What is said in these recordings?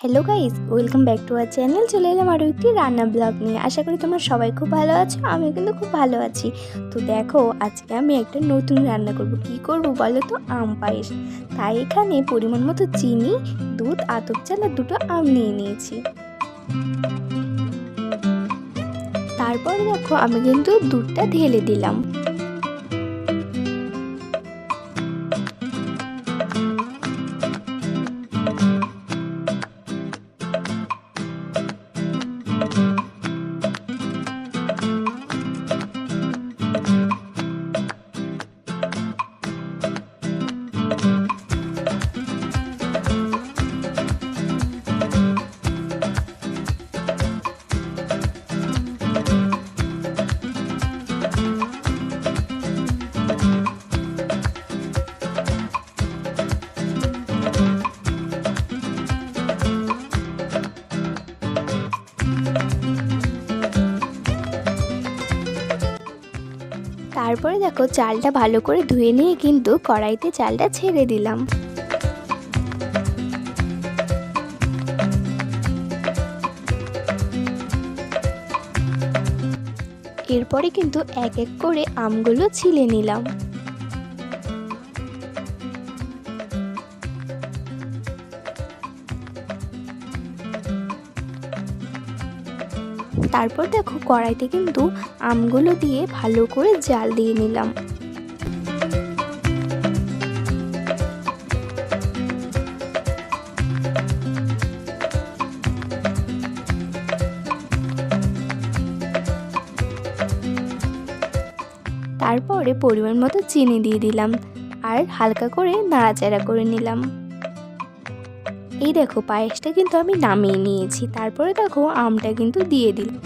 Hello guys welcome back to R channel চলে এলাম আরও একটি রান্না ব্লগ নিয়ে। আশা করি তোমরা সবাই খুব ভালো আছো, আমিও কিন্তু খুব ভালো আছি। তো দেখো, আজকে আমি একটা নতুন রান্না করব। কি করব বলো তো? আম পায়েস। তাই এখানে পরিমাণ মতো চিনি, দুধ, আতপ চাল আর দুটো আম নিয়ে নিয়েছি। তারপরে দেখো, আমি কিন্তু দুধটা ঢেলে দিলাম। তারপরে দেখো চালটা ভালো করে ধুয়ে নিয়ে কিন্তু কড়াইতে চালটা ছেড়ে দিলাম। এরপরে কিন্তু এক এক করে আমগুলো ছিলে নিলাম। তারপর দেখো কড়াইতে কিন্তু আমগুলো দিয়ে ভালো করে জাল দিয়ে নিলাম। তারপরে পরিমাণ মতো চিনি দিয়ে দিলাম আর হালকা করে নাড়াচাড়া করে নিলাম। এই দেখো, পায়েসটা কিন্তু আমি নামিয়ে নিয়েছি। তারপরে দেখো, আমটা কিন্তু দিয়ে দিলাম।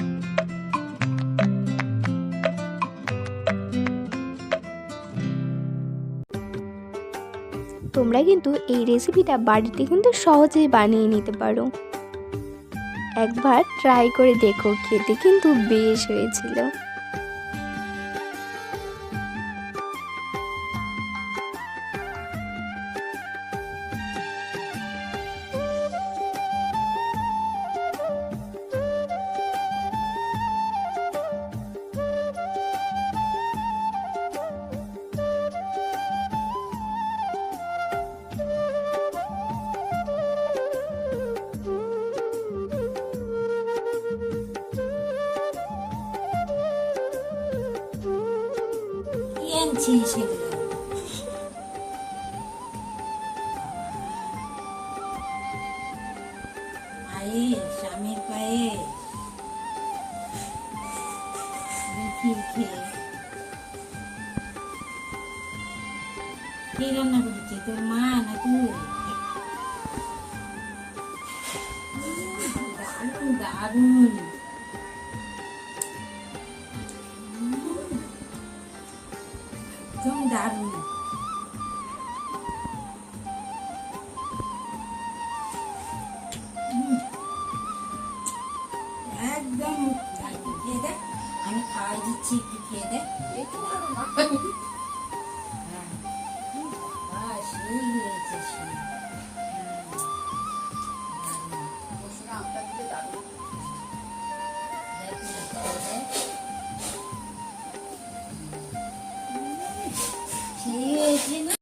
তোমরা কিন্তু এই রেসিপিটা বাড়িতে কিন্তু সহজেই বানিয়ে নিতে পারো। একবার ট্রাই করে দেখো, খেতে কিন্তু বেশ হয়েছিল। কি আনছি সেগুলো পায়েস স্বামীর পায়েস কে রান্না করেছে? তোর মা না তুই? দারুণ দারুণ। একদম দারুণ একদম খেয়ে দেখ আমি খাওয়াই দিচ্ছি একটু খেয়ে 没有机。